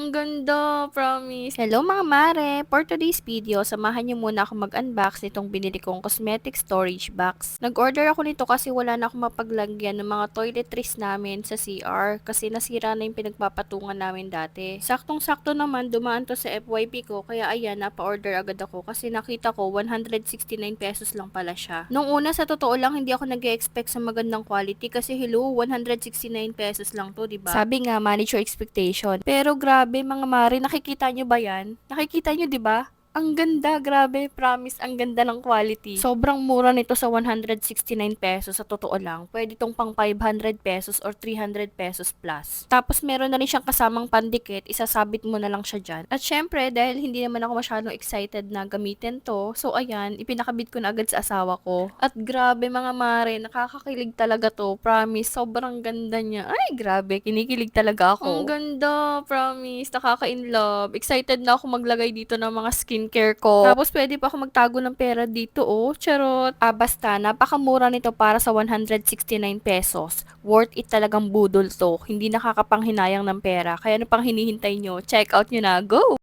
Ang ganda, promise. Hello mga mare! For today's video, samahan niyo muna ako mag-unbox nitong binili kong cosmetic storage box. Nag-order ako nito kasi wala na akong mapaglagyan ng mga toiletries namin sa CR kasi nasira na yung pinagpapatungan namin dati. Saktong-sakto naman, dumaan to sa FYP ko kaya ayan, napa-order agad ako kasi nakita ko 169 pesos lang pala siya. Nung una, sa totoo lang, hindi ako nag expect sa magandang quality kasi hello, 169 pesos lang to, 'di ba? Sabi nga, manage your expectation. Pero grabe mga mare, nakikita nyo ba yan? Nakikita nyo, 'di ba? Ang ganda, grabe, promise, ang ganda ng quality. Sobrang mura nito sa 169 pesos sa totoo lang. Pwede tong pang 500 pesos or 300 pesos plus. Tapos meron na rin siyang kasamang pandikit, isasabit mo na lang siya dyan. At syempre, dahil hindi naman ako masyadong excited na gamitin to, so ayan, ipinakabit ko na agad sa asawa ko. At grabe mga mare, nakakakilig talaga to, promise, sobrang ganda niya. Ay, grabe, kinikilig talaga ako. Ang ganda, promise, nakaka-in love. Excited na ako maglagay dito ng mga skincare ko. Tapos pwede pa ako magtago ng pera dito, oh. Charot. Ah, basta, napakamura nito para sa 169 pesos. Worth it talagang budol to. Hindi nakakapanghinayang ng pera. Kaya ano pang hinihintay nyo? Check out nyo na. Go!